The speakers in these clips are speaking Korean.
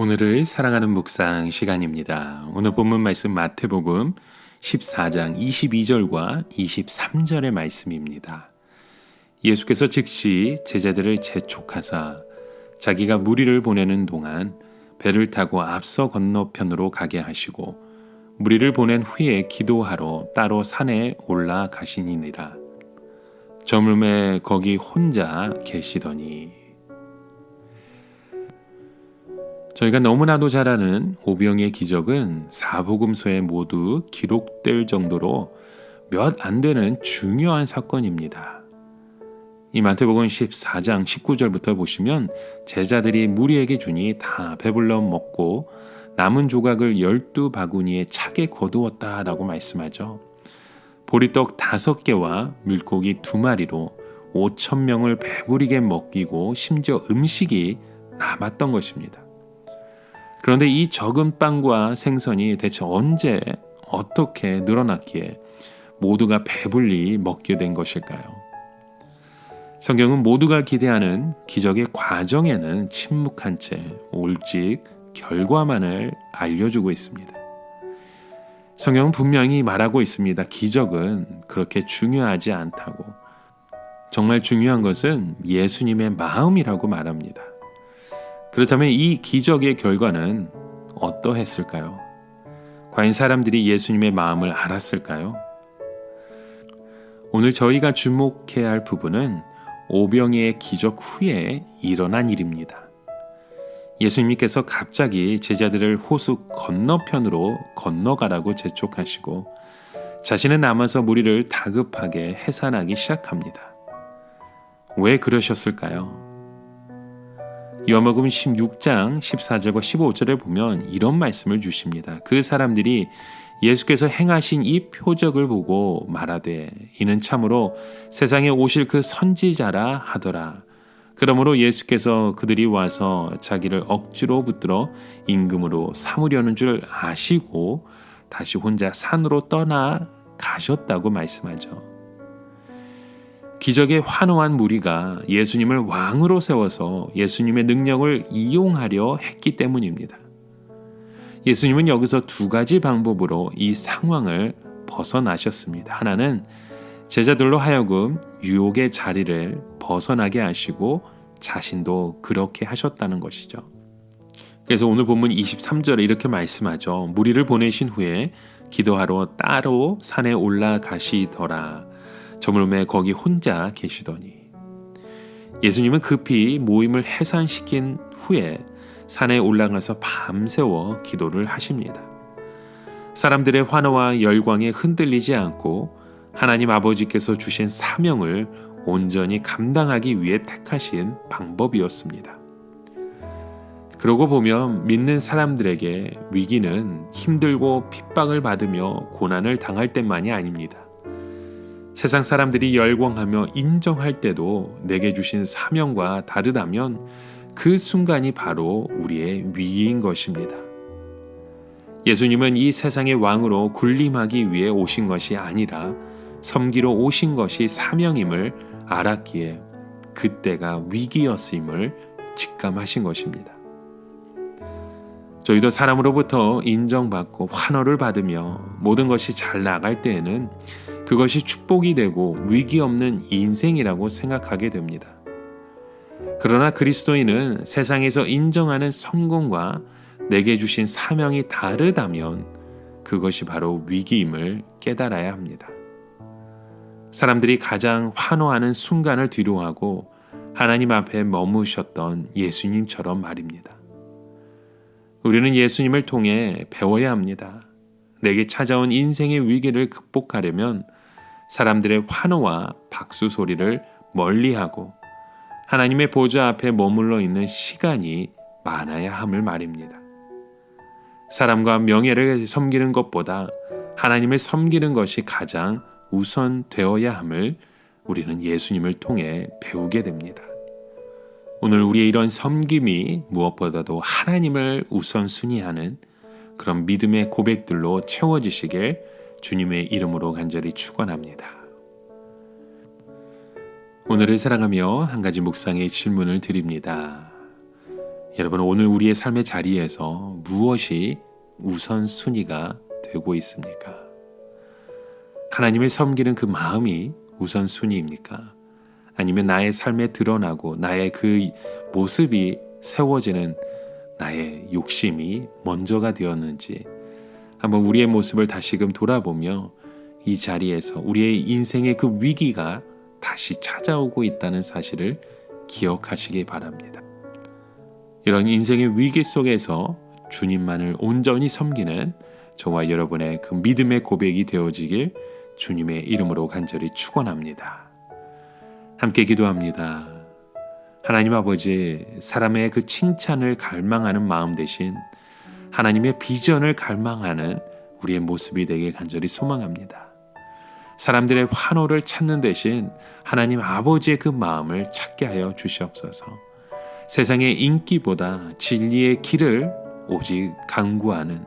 오늘을 사랑하는 묵상 시간입니다. 오늘 본문 말씀 마태복음 14장 22절과 23절의 말씀입니다. 예수께서 즉시 제자들을 재촉하사 자기가 무리를 보내는 동안 배를 타고 앞서 건너편으로 가게 하시고 무리를 보낸 후에 기도하러 따로 산에 올라가시니라. 저물매 거기 혼자 계시더니 저희가 너무나도 잘 아는 오병의 기적은 사복음서에 모두 기록될 정도로 몇 안 되는 중요한 사건입니다. 이 마태복음 14장 19절부터 보시면 제자들이 무리에게 주니 다 배불러 먹고 남은 조각을 열두 바구니에 차게 거두었다라고 말씀하죠. 보리떡 다섯 개와 물고기 두 마리로 5천 명을 배부리게 먹이고 심지어 음식이 남았던 것입니다. 그런데 이 적은 빵과 생선이 대체 언제 어떻게 늘어났기에 모두가 배불리 먹게 된 것일까요? 성경은 모두가 기대하는 기적의 과정에는 침묵한 채 올직 결과만을 알려주고 있습니다. 성경은 분명히 말하고 있습니다. 기적은 그렇게 중요하지 않다고. 정말 중요한 것은 예수님의 마음이라고 말합니다. 그렇다면 이 기적의 결과는 어떠했을까요? 과연 사람들이 예수님의 마음을 알았을까요? 오늘 저희가 주목해야 할 부분은 오병이의 기적 후에 일어난 일입니다. 예수님께서 갑자기 제자들을 호수 건너편으로 건너가라고 재촉하시고 자신은 남아서 무리를 다급하게 해산하기 시작합니다. 왜 그러셨을까요? 요한복음 16장 14절과 15절에 보면 이런 말씀을 주십니다. 그 사람들이 예수께서 행하신 이 표적을 보고 말하되 이는 참으로 세상에 오실 그 선지자라 하더라. 그러므로 예수께서 그들이 와서 자기를 억지로 붙들어 임금으로 삼으려는 줄 아시고 다시 혼자 산으로 떠나 가셨다고 말씀하죠. 기적에 환호한 무리가 예수님을 왕으로 세워서 예수님의 능력을 이용하려 했기 때문입니다. 예수님은 여기서 두 가지 방법으로 이 상황을 벗어나셨습니다. 하나는 제자들로 하여금 유혹의 자리를 벗어나게 하시고 자신도 그렇게 하셨다는 것이죠. 그래서 오늘 본문 23절에 이렇게 말씀하죠. 무리를 보내신 후에 기도하러 따로 산에 올라가시더라. 저물매 거기 혼자 계시더니 예수님은 급히 모임을 해산시킨 후에 산에 올라가서 밤새워 기도를 하십니다. 사람들의 환호와 열광에 흔들리지 않고 하나님 아버지께서 주신 사명을 온전히 감당하기 위해 택하신 방법이었습니다. 그러고 보면 믿는 사람들에게 위기는 힘들고 핍박을 받으며 고난을 당할 때만이 아닙니다. 세상 사람들이 열광하며 인정할 때도 내게 주신 사명과 다르다면 그 순간이 바로 우리의 위기인 것입니다. 예수님은 이 세상의 왕으로 군림하기 위해 오신 것이 아니라 섬기러 오신 것이 사명임을 알았기에 그때가 위기였음을 직감하신 것입니다. 저희도 사람으로부터 인정받고 환호를 받으며 모든 것이 잘 나갈 때에는 그것이 축복이 되고 위기 없는 인생이라고 생각하게 됩니다. 그러나 그리스도인은 세상에서 인정하는 성공과 내게 주신 사명이 다르다면 그것이 바로 위기임을 깨달아야 합니다. 사람들이 가장 환호하는 순간을 뒤로하고 하나님 앞에 머무셨던 예수님처럼 말입니다. 우리는 예수님을 통해 배워야 합니다. 내게 찾아온 인생의 위기를 극복하려면 사람들의 환호와 박수 소리를 멀리하고 하나님의 보좌 앞에 머물러 있는 시간이 많아야 함을 말입니다. 사람과 명예를 섬기는 것보다 하나님을 섬기는 것이 가장 우선 되어야 함을 우리는 예수님을 통해 배우게 됩니다. 오늘 우리의 이런 섬김이 무엇보다도 하나님을 우선순위하는 그런 믿음의 고백들로 채워지시길 주님의 이름으로 간절히 축원합니다. 오늘을 사랑하며 한 가지 묵상의 질문을 드립니다. 여러분 오늘 우리의 삶의 자리에서 무엇이 우선 순위가 되고 있습니까? 하나님을 섬기는 그 마음이 우선 순위입니까? 아니면 나의 삶에 드러나고 나의 그 모습이 세워지는 나의 욕심이 먼저가 되었는지 한번 우리의 모습을 다시금 돌아보며 이 자리에서 우리의 인생의 그 위기가 다시 찾아오고 있다는 사실을 기억하시기 바랍니다. 이런 인생의 위기 속에서 주님만을 온전히 섬기는 저와 여러분의 그 믿음의 고백이 되어지길 주님의 이름으로 간절히 축원합니다. 함께 기도합니다. 하나님 아버지 사람의 그 칭찬을 갈망하는 마음 대신 하나님의 비전을 갈망하는 우리의 모습이 되길 간절히 소망합니다. 사람들의 환호를 찾는 대신 하나님 아버지의 그 마음을 찾게 하여 주시옵소서. 세상의 인기보다 진리의 길을 오직 강구하는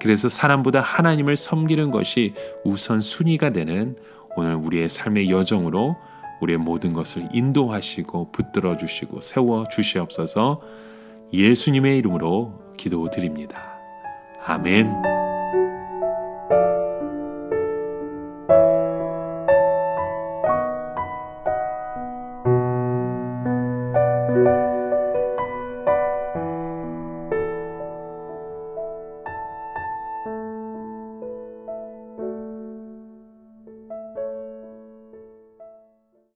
그래서 사람보다 하나님을 섬기는 것이 우선 순위가 되는 오늘 우리의 삶의 여정으로 우리의 모든 것을 인도하시고 붙들어 주시고 세워 주시옵소서 예수님의 이름으로 기도드립니다. 아멘. thank